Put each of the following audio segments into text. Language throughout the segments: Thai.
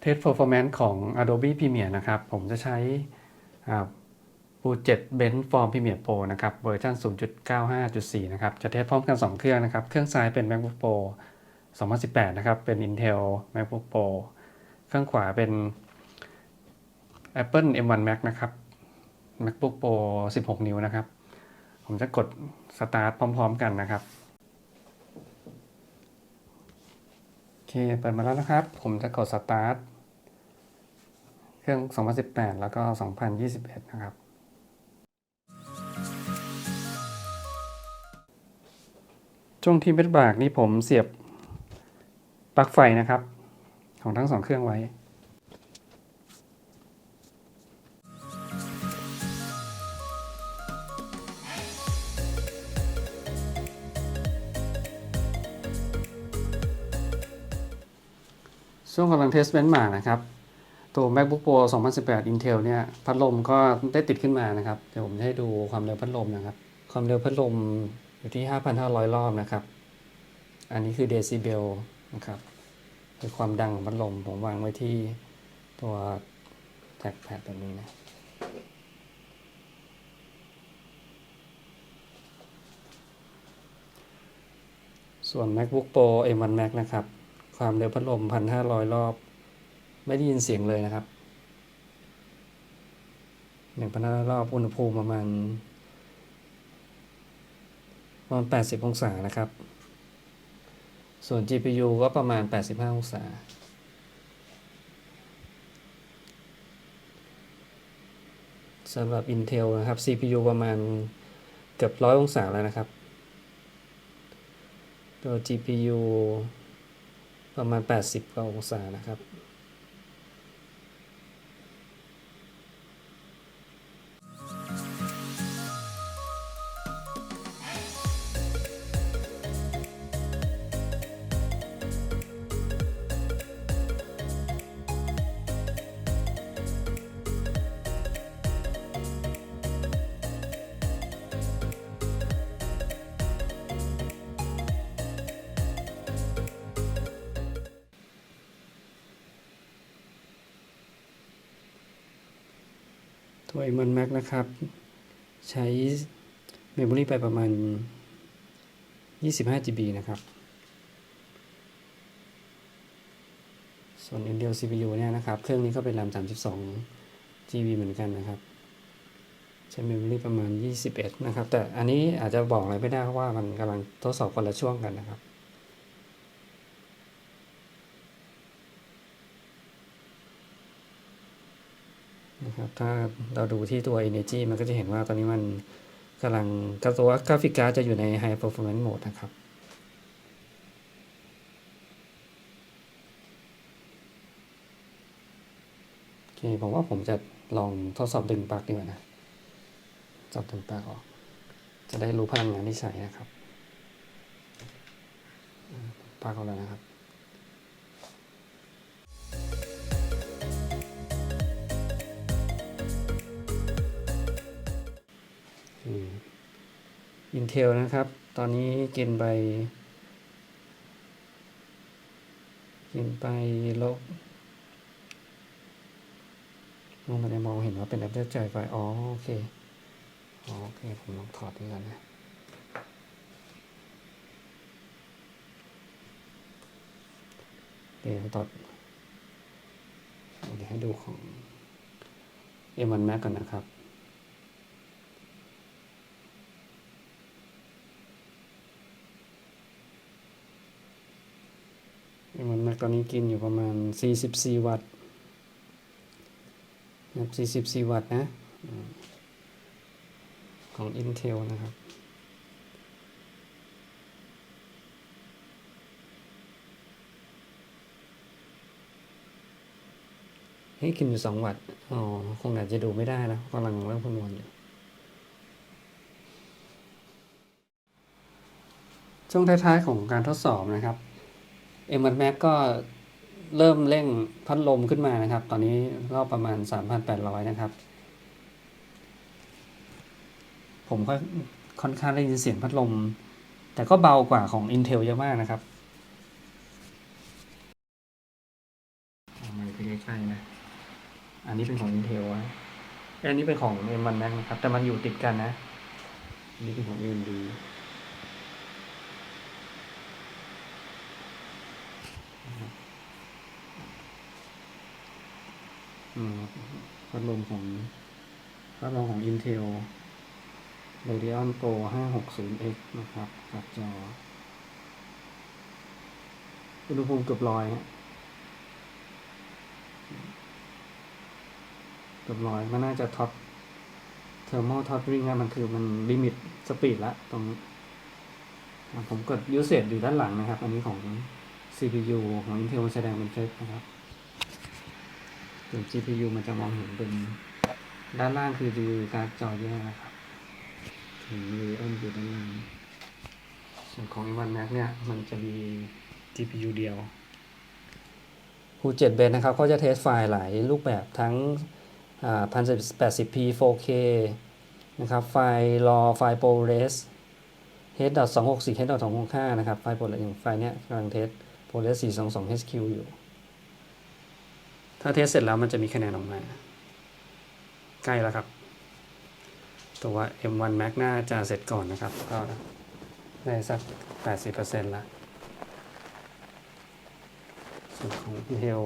เทส performance ของ Adobe Premiere นะครับ ผมจะใช้ปู7 Bench Form Premiere Pro นะครับ เวอร์ชัน0.95.4 นะครับ จะเทสพร้อมกัน 2 เครื่องนะครับ เครื่องซ้ายเป็น MacBook Pro 2018 นะครับ เป็น Intel MacBook Pro เครื่องขวาเป็น Apple M1 Mac นะครับ MacBook Pro 16 นิ้วนะครับ ผมจะกด Start พร้อม ๆ กันนะครับโอเคเปิดมาแล้วนะครับ ผมจะกด Start เครื่อง 2018 แล้วก็ 2021 นะครับช่วงที่เม็ดบากนี่ผมเสียบปลั๊กไฟนะครับ ของทั้งสองเครื่องไว้ ช่วงกำลังเทสเบนมานะครับ ตัว MacBook Pro 2018 Intel เนี่ยพัดลมก็ได้ติดขึ้นมานะครับ เดี๋ยวผมจะให้ดูความเร็วพัดลมนะครับ ความเร็วพัดลมอยู่ที่ 5,500 รอบนะครับ อันนี้คือเดซิเบลนะครับคือความดังของพัดลมผมวางไว้ที่ตัวแท็กแพดแบบนี้นะส่วน MacBook Pro M1 Max นะครับ ความเร็วพัดลม 1,500 รอบ ไม่ได้ยินเสียงเลยนะครับ1,500รอบอุณหภูมิประมาณประมาณ 80 องศานะครับ ส่วน GPU ก็ประมาณ 85 องศา สำหรับ Intel นะครับ CPU ประมาณเกือบ 100 องศาแล้วนะครับ ตัว GPU ประมาณ 80กว่าองศานะครับ ตัว M1 Max นะครับ ใช้ Memory ไปประมาณ 25 GB นะครับ ส่วน Intel CPU เนี่ยนะครับ เครื่องนี้ก็เป็น RAM 32 GB เหมือนกันนะครับ ใช้ Memory ประมาณ 21 นะครับ แต่อันนี้อาจจะบอกอะไรไม่ได้เพราะว่ามันกำลังทดสอบคนละช่วงกันนะครับ นะ ครับถ้าเราดูที่ตัว Energy มันก็จะเห็นว่าตอนนี้มันกำลังกระตัวกราฟิกการ์ดจะอยู่ใน High Performance Mode นะครับโอเคผมว่าผมจะลองทดสอบดึงปลั๊กดีกว่านะจับดึงปลั๊กออกจะได้รู้พลังงานที่ใช้นะครับอ่าปลั๊กออกแล้วนะครับ Intel นะครับ ตอนนี้กินไป กินไปลบมองไมันมองเห็นว่าเป็นแอปเปิลใจไฟอ๋อโอเคอ๋อโอเค ผมลองถอดดีกว่อนนะเดี๋ยวถอดเดี๋ยวให้ดูของ M1 Max ก่อนนะครับ ตอนนี้กินอยู่ประมาณ 44 วัตต์นะครับ44 วัตต์นะของ Intel นะครับให้กินอยู่2วัตต์อ๋อ คงอาจจะดูไม่ได้นะกำลังเริ่มคำนวณอยู่ ช่วงท้ายๆของการทดสอบนะครับ เอ็มวันแม็กก็เริ่มเร่งพัดลมขึ้นมานะครับ ตอนนี้รอบประมาณ 3,800 นะครับ ผมก็ค่อนข้างได้ยินเสียงพัดลม แต่ก็เบากว่าของ Intel เยอะมากนะครับเอามาใกล้ๆนะ อันนี้เป็นของ Intel อะอันนี้เป็นของ M1 Max นะครับ แต่มันอยู่ติดกันนะอันนี้เป็นของ AMD พัดลมของพัดลมของ Intel Radeon Pro 560X นะครับกับจออุณหภูมิเกือบร้อยฮะเกือบร้อยมันน่าจะท็อปเทอร์ a l ท็อปริงอะมันคือมันลิมิตสปีดละตรงผมกด usage อยู่ด้านหลังนะครับ อันนี้ของ CPU ของ Intel แสดงเป็นเฟซนะครับ ส่วน GPU มันจะมองเห็นเป็นด้านล่างคือดูการ์ดจอแยกนะครับถึงมีเอ็นอยู่ด้านล่างส่วนของ M1 Max เนี่ย มันจะมี GPU เดียวคู7เบนนะครับก็จะเทสไฟล์หลายรูปแบบทั้ง 1080p 4K นะครับ ไฟล์ RAW ไฟล์ ProRes h.264 h.265 นะครับ ไฟล์ ProRes อย่างไฟล์เนี้ยกำลังเทส ProRes 422 HQ อยู่ ถ้าเทสเสร็จแล้วมันจะมีคะแนนออกมา ใกล้แล้วครับ ตัว M1 Max น่าจะเสร็จก่อนนะครับ ก็ได้สัก 80%ละส่วนของ Intel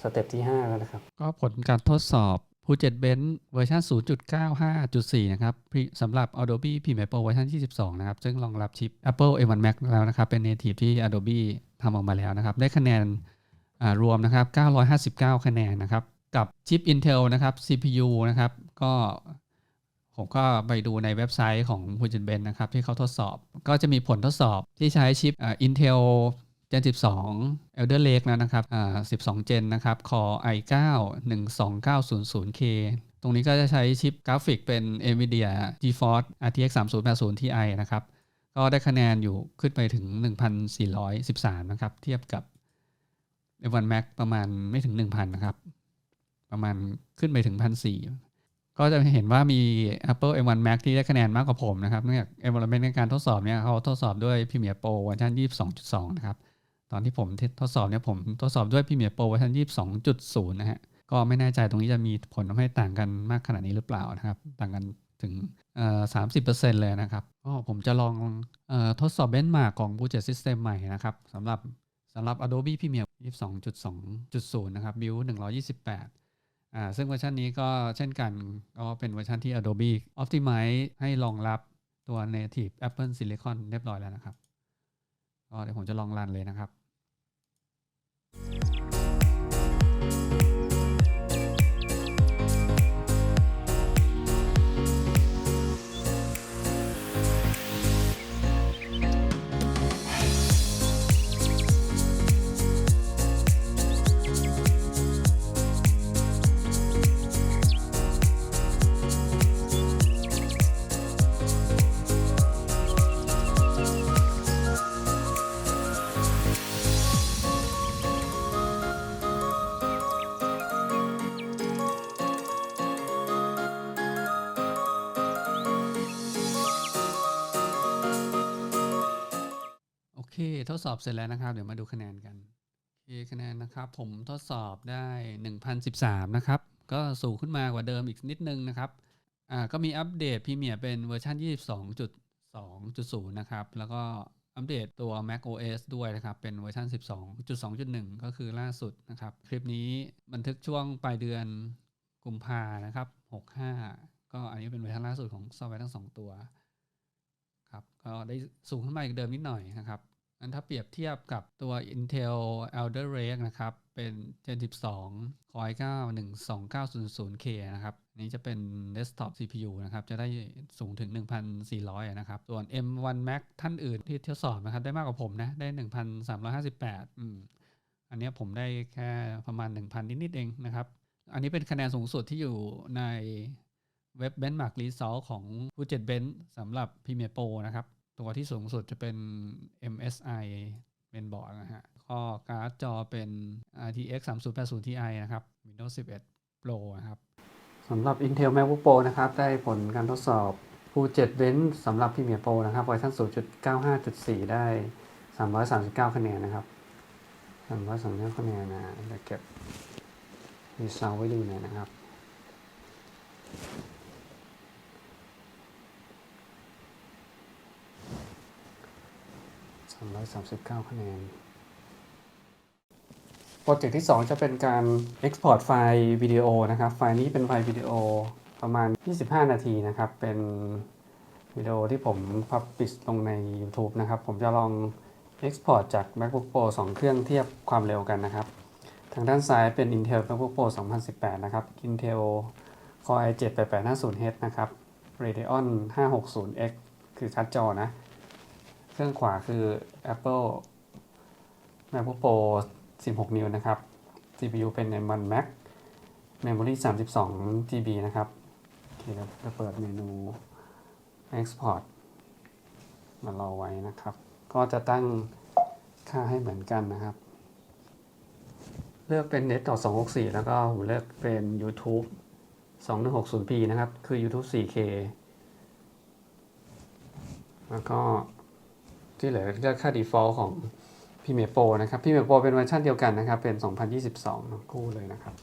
สเต็ปที่ 5 แล้วนะครับ ก็ผลการทดสอบ p u 7 Bench เวอร์ชัน0.95.4 นะครับสำหรับ Adobe Premiere Pro เวอร์ชันที่12นะครับ ซึ่งรองรับชิป Apple M1 Max แล้วนะครับ เป็น native ที่ Adobe ทำออกมาแล้วนะครับ ได้คะแนนรวมนะครับ 959 คะแนนนะครับ กับชิป Intel นะครับ CPU นะครับ ก็ผมก็ไปดูในเว็บไซต์ของ p u 7 Bench นะครับ ที่เขาทดสอบ ก็จะมีผลทดสอบที่ใช้ชิปอ่า Intel Gen 12 Elder Lake แล้วนะครับอ่า12 Gen นะครับ Core i9 12900K ตรงนี้ก็จะใช้ชิปกราฟิกเป็น NVIDIA GeForce RTX 3080 Ti นะครับ ก็ได้คะแนนอยู่ขึ้นไปถึง 1,413 นะครับ เทียบกับ M1 Max ประมาณไม่ถึง 1,000 นะครับ ประมาณขึ้นไปถึง 1,400 ก็จะเห็นว่ามี Apple M1 Max ที่ได้คะแนนมากกว่าผมนะครับ เนื่องจาก environment ในการทดสอบเนี่ยเขาทดสอบด้วย Premiere Pro เวอร์ชัน22.2 นะครับ ตอนที่ผมทดสอบเนี่ยผมทดสอบด้วย Premiere Pro เวอร์ชัน22.0 นะฮะ ก็ไม่แน่ใจตรงนี้จะมีผลทำให้ต่างกันมากขนาดนี้หรือเปล่านะครับ ต่างกัน ถึงสามสิบเปอ่อ30%เลยนะครับก็ผมจะลองออทดสอบเบน c h มา k ของ Budget System ใหม่นะครับสำหรับสำหรับ Adobe Premiere 22.2.0 นะครับ Build 128 อ่า ซึ่งเวอร์ชันนี้ก็เช่นกัน ก็เป็นเวอร์ชันที่ Adobe Optimize ให้รองรับตัว Native Apple Silicon เรียบร้อยแล้วนะครับ ก็เดี๋ยวผมจะลองรันเลยนะครับ ดสอบเสร็จแล้วนะครับ เดี๋ยวมาดูคะแนนกันโอเคคะแนนนะครับ ผมทดสอบได้ 1013 นะครับ ก็สูงขึ้นมากว่าเดิมอีกนิดนึงนะครับอ่าก็มีอัปเดตพรีเมียร์เป็นเวอร์ชัน22.2.0 นะครับ แล้วก็อัปเดตตัว Mac OS ด้วยนะครับ เป็นเวอร์ชัน12.2.1 ก็คือล่าสุดนะครับ คลิปนี้บันทึกช่วงปลายเดือนกุมภานะครับ 65 ก็อันนี้เป็นเวอร์ชันล่าสุดของซอฟต์แวร์ทั้งสองตัวครับก็ได้สูงขึ้นมาอีกเดิมนิดหน่อยนะครับ อันถ้าเปรียบเทียบกับตัว Intel Alder Lake นะครับ เป็น Gen 12 Core i9 12900K นะครับนี้จะเป็น Desktop CPU นะครับ จะได้สูงถึง 1,400อะนะครับ ส่วน M1 Max ท่านอื่นที่ทดสอบนะครับ ได้มากกว่าผมนะ ได้ 1,358 อืม อันนี้ผมได้แค่ประมาณ 1,000 นิดๆเองนะครับ อันนี้เป็นคะแนนสูงสุดที่อยู่ในเว็บ Benchmark Result ของ p u 7 Bench สำหรับ Premiere Pro นะครับ ตัวที่สูงสุดจะเป็น MSI เป็นบอร์ดนะฮะก็การ์ดจอเป็น RTX 3080 Ti นะครับ Windows 11 Pro นะครับสำหรับ Intel MacBook Pro นะครับ ได้ผลการทดสอบฟูเจ็ดเว้นสำหรับพรีเมียร์โปรนะครับเวอร์ชัน0.95.4 ได้ 339 คะแนนนะครับ339คะแนนนะเดี๋ยวเก็บรีซาวไว้ดูหน่อยนะครับ 339 คะแนน โปรเจกต์ที่ 2 จะเป็นการ Export ไฟล์วิดีโอนะครับ ไฟล์นี้เป็นไฟล์วิดีโอประมาณ 25 นาทีนะครับ เป็นวิดีโอที่ผม Publish ลงใน YouTube นะครับ ผมจะลอง Export จาก MacBook Pro 2 เครื่องเทียบความเร็วกันนะครับ ทางด้านซ้ายเป็น Intel MacBook Pro 2018 นะครับ Intel Core i7 8850H นะครับ Radeon 560X คือคัดจอนะ เครื่องขวาคือ Apple MacBook Pro 16 นิ้วนะครับ CPU เป็น M1 Max Memory 32 GB นะครับ โอเคครับจะเปิดเมนู Export มารอไว้นะครับ ก็จะตั้งค่าให้เหมือนกันนะครับ เลือกเป็น Net ต่อ264 แล้วก็ผมเลือกเป็น YouTube 2160p นะครับ คือ YouTube 4K แล้วก็ ที่เหลือเลือกค่า default ของ p ีเมโปนะครับ p ีเมโปเป็นเวอร์ชันเดียวกันนะครับ เป็น 2022ทั้งคู่เลยนะครับ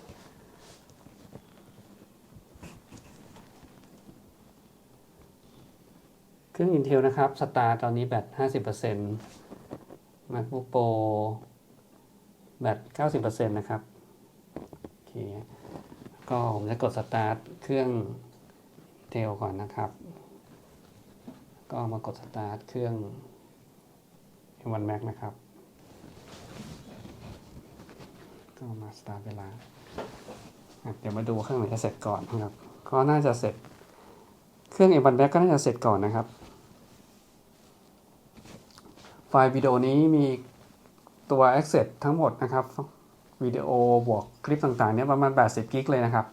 เครื่อง Intel นะครับสตาร์ตอนนี้แบต 50% MacBook Pro แบต 90%นะครับโอเคก็ผมจะกดสตาร์ทเครื่อง Intel ก่อนนะครับ ก็มากดสตาร์ทเครื่อง M1 Max นะครับก็มาสตาร์ทเวลา เดี๋ยวมาดูเครื่องไหนจะเสร็จก่อนนะครับ ก็น่าจะเสร็จ เครื่อง M1 Max ก็น่าจะเสร็จก่อนนะครับ ไฟล์วิดีโอนี้มีตัว Access ทั้งหมดนะครับวิดีโอบวกคลิปต่างๆเนี่ยประมาณ 80 กิกเลยนะครับ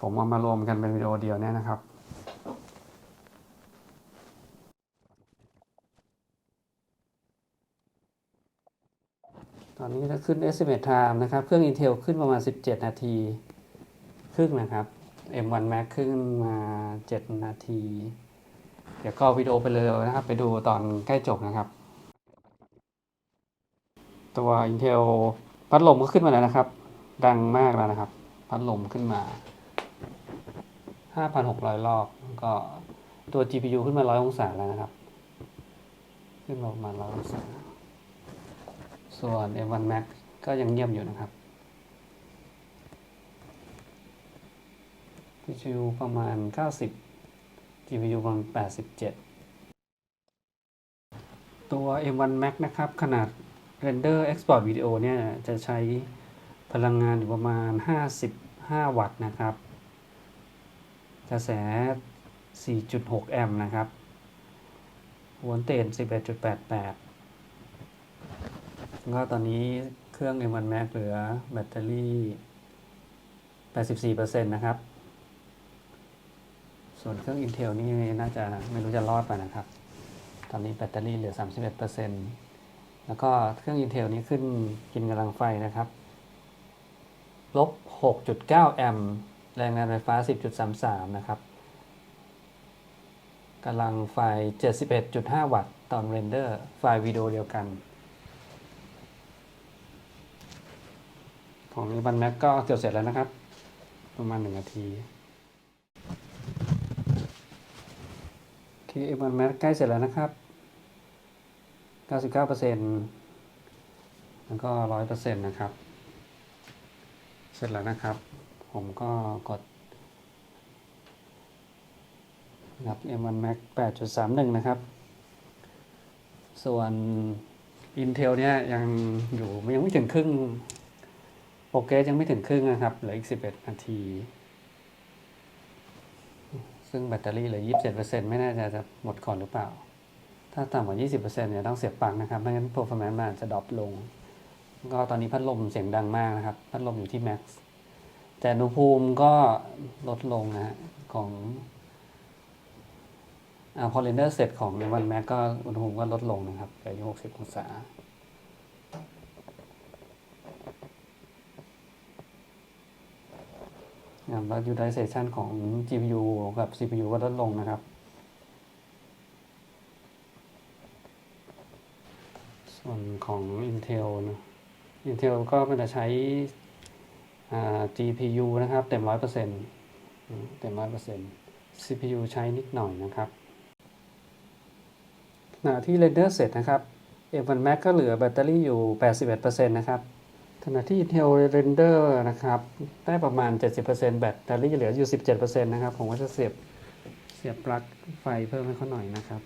ผมเอามารวมกันเป็นวิดีโอเดียวเนี่ยนะครับ ตอนนี้จะขึ้น estimate time นะครับ เครื่อง Intel ขึ้นประมาณ 17 นาที ครึ่งนะครับ M1 Max ขึ้นมา 7 นาที เดี๋ยวก็วิดีโอไปเลยนะครับ ไปดูตอนใกล้จบนะครับ ตัว Intel พัดลมก็ขึ้นมาแล้วนะครับ ดังมากแล้วนะครับ พัดลมขึ้นมา 5,600 รอบ ก็ตัว GPU ขึ้นมา 100 องศาแล้วนะครับ ขึ้นมาประมาณ 100 องศา ส่วน M1 Max ก็ยังเงียบอยู่นะครับ GPU ประมาณ 90 GPU ประมาณ 87 ตัว M1 Max นะครับ ขนาด Render Export Video เนี่ยจะใช้พลังงานอยู่ประมาณ 55 วัตต์นะครับ กระแส 4.6 แอมป์นะครับโวลเตจ11.88 ก็ตอนนี้เครื่อง M1 Max เหลือแบตเตอรี่ 84%นะครับ ส่วนเครื่อง Intel นี่น่าจะไม่รู้จะรอดไปนะครับ ตอนนี้แบตเตอรี่เหลือ 31%แล้วก็เครื่อง Intel นี้ขึ้นกินกำลังไฟนะครับลบ 6.9 แอมป์แรงดันไฟฟ้า 10.33 นะครับกำลังไฟ 71.5 วัตต์ตอนเรนเดอร์ ไฟล์วิดีโอเดียวกัน ของอีบันแม็กก็เกือบเสร็จแล้วนะครับ ประมาณหนึ่งนาทีโอเคอีบันแม็กใกล้เสร็จแล้วนะครับ 99%แล้วก็ 100%นะครับ เสร็จแล้วนะครับ ผมก็กดนะครับ M1 Max 8.31 นะครับ ส่วน Intel เนี่ยยังอยู่ยังไม่ถึงครึ่ง โปรเกรสยังไม่ถึงครึ่งนะครับ เหลืออีก 11 นาที ซึ่งแบตเตอรี่เหลือ 27%ไม่แน่ใจจะหมดก่อนหรือเปล่า ถ้าต่ำกว่า 20%เนี่ยต้องเสียบปลั๊กนะครับ ไม่งั้น performance มันจะดรอปลง ก็ตอนนี้พัดลมเสียงดังมากนะครับ พัดลมอยู่ที่ max แต่อุณหภูมิก็ลดลงนะฮะของอพอเรนเดอร์เสร็จของในวันแม็กก็อุณหภูมิก็ลดลงนะครับเหลืออยู่60 องศา ครับแล้ว utilization ของ GPU กับ CPU ก็ลดลงนะครับ ส่วนของ Intel นะ Intel ก็มันจะใช้ GPU นะครับ เต็ม 100%เต็ม 100% CPU ใช้นิดหน่อยนะครับขณะที่เรนเดอร์เสร็จนะครับ A1 Max ก็เหลือแบตเตอรี่อยู่ 81%นะครับ ขณะที่ Intel Render นะครับ ได้ประมาณ 70%แบตเตอรี่เหลืออยู่ 17%นะครับ ผมก็จะเสียบ เสียบปลั๊กไฟเพิ่มให้เขาหน่อยนะครับ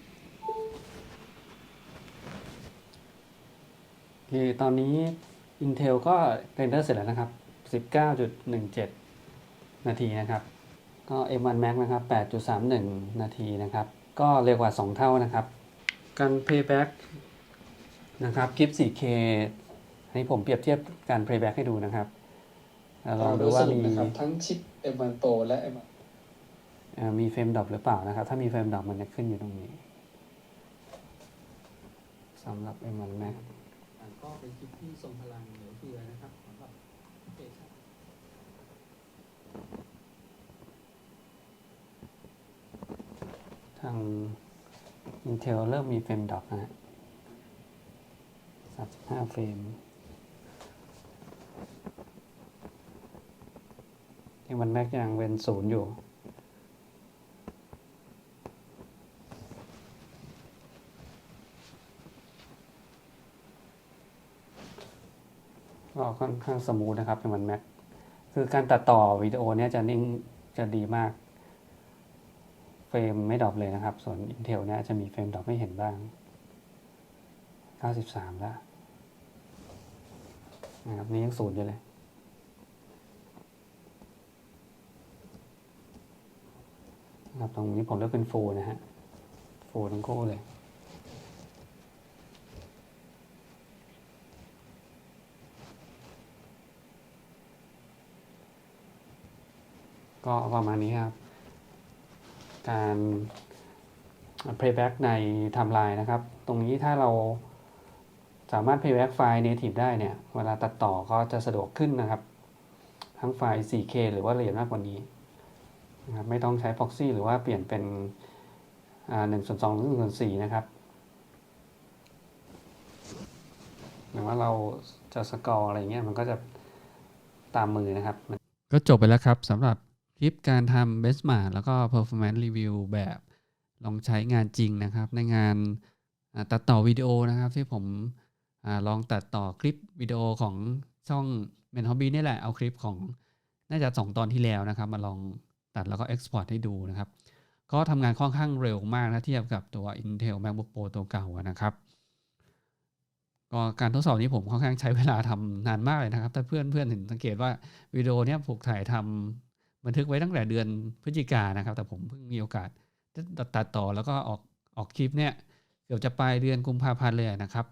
คือตอนนี้ Intel ก็เรนเดอร์เสร็จแล้วนะครับ 19.17 นาทีนะครับ ก็ M1 Max นะครับ 8.31 นาทีนะครับ ก็เร็วกว่า 2 เท่านะครับ การ playback นะครับ คลิป 4K ให้ผมเปรียบเทียบการ playback ให้ดูนะครับแล้วลองดูว่ามีนะครับทั้งชิป M1 Pro และ M1 เอ่อมีเฟรมดรอปหรือเปล่านะครับ ถ้ามีเฟรมดรอปมันจะขึ้นอยู่ตรงนี้สำหรับ M1 Max ก็เป็นคลิปที่ทรงพลังเหลือเฟือนะครับสำหรับเพจทาง Intel เริ่มมีเฟรมดรอปนะฮะ35เฟรม ที่มันแม็กยังเป็นศูนย์อยู่ ก็ค่อนข้างสมูทนะครับเป็นมันแม็ก คือการตัดต่อวิดีโอเนี่ยจะนิ่งจะดีมาก เฟรมไม่ดรอปเลยนะครับ ส่วน Intel เนี่ยจะมีเฟรมดรอปให้เห็นบ้าง 93 แล้วนะครับ นี่ยังศูนย์อยู่เลย นะครับตรงนี้ผมเลือกเป็นฟูนะฮะฟูทั้งคู่เลยก็ประมาณนี้ครับ การ playback ในไทม์ไลน์นะครับ ตรงนี้ถ้าเราสามารถ playback ไฟล์ native ได้เนี่ย เวลาตัดต่อก็จะสะดวกขึ้นนะครับ ทั้งไฟล์ 4K หรือว่าละเอียดมากกว่านี้ นะครับไม่ต้องใช้ proxy หรือว่าเปลี่ยนเป็นหนึ่งส่วนสองหรือหนึ่งส่วนสี่นะครับหรือว่าเราจะสกอร์อะไรเงี้ยมันก็จะตามมือนะครับ ก็จบไปแล้วครับสำหรับคลิปการทำ benchmark แล้วก็ performance review แบบลองใช้งานจริงนะครับ ในงานตัดต่อวิดีโอนะครับที่ผมอลองตัดต่อคลิปวิดีโอของช่อง Men Hobby นี่แหละเอาคลิปของน่าจะ 2 ตอนที่แล้วนะครับ มาลอง ตัดแล้วก็ export ให้ดูนะครับ ก็ทำงานค่อนข้างเร็วมากนะเทียบกับตัว Intel MacBook Pro ตัวเก่านะครับ ก็การทดสอบนี้ผมค่อนข้างใช้เวลาทำนานมากเลยนะครับ ถ้าเพื่อนเพื่อนเห็นสังเกตว่าวิดีโอเนี้ยผมถ่ายทำบันทึกไว้ตั้งแต่เดือนพฤศจิกายนะครับ แต่ผมเพิ่งมีโอกาสตัดตัดต่อแล้วก็ออกออกคลิปเนี่ยเกือบจะปลายเดือนกุมภาพันธ์เลยนะครับ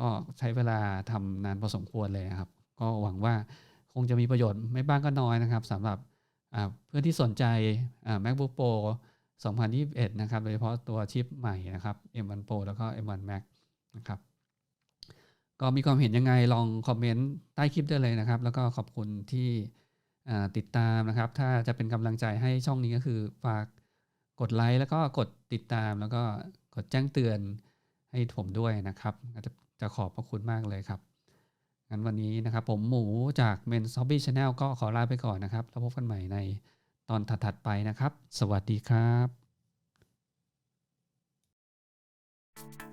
ก็ใช้เวลาทำนานพอสมควรเลยนะครับ ก็หวังว่าคงจะมีประโยชน์ไม่บ้างก็น้อยนะครับสำหรับ เพื่อนที่สนใจ MacBook Pro 2021 นะครับ โดยเฉพาะตัวชิปใหม่นะครับ M1 Pro แล้วก็ M1 Max นะครับ ก็มีความเห็นยังไงลองคอมเมนต์ใต้คลิปได้เลยนะครับ แล้วก็ขอบคุณที่ติดตามนะครับ ถ้าจะเป็นกำลังใจให้ช่องนี้ก็คือฝากกดไลค์แล้วก็กดติดตามแล้วก็กดแจ้งเตือนให้ผมด้วยนะครับ จะจะขอบพระคุณมากเลยครับ งั้นวันนี้นะครับ ผมหมูจากเมนซอ b บี้ชาแนลก็ขอลาไปก่อนนะครับ แล้วพบกันใหม่ในตอนถัดๆไปนะครับ สวัสดีครับ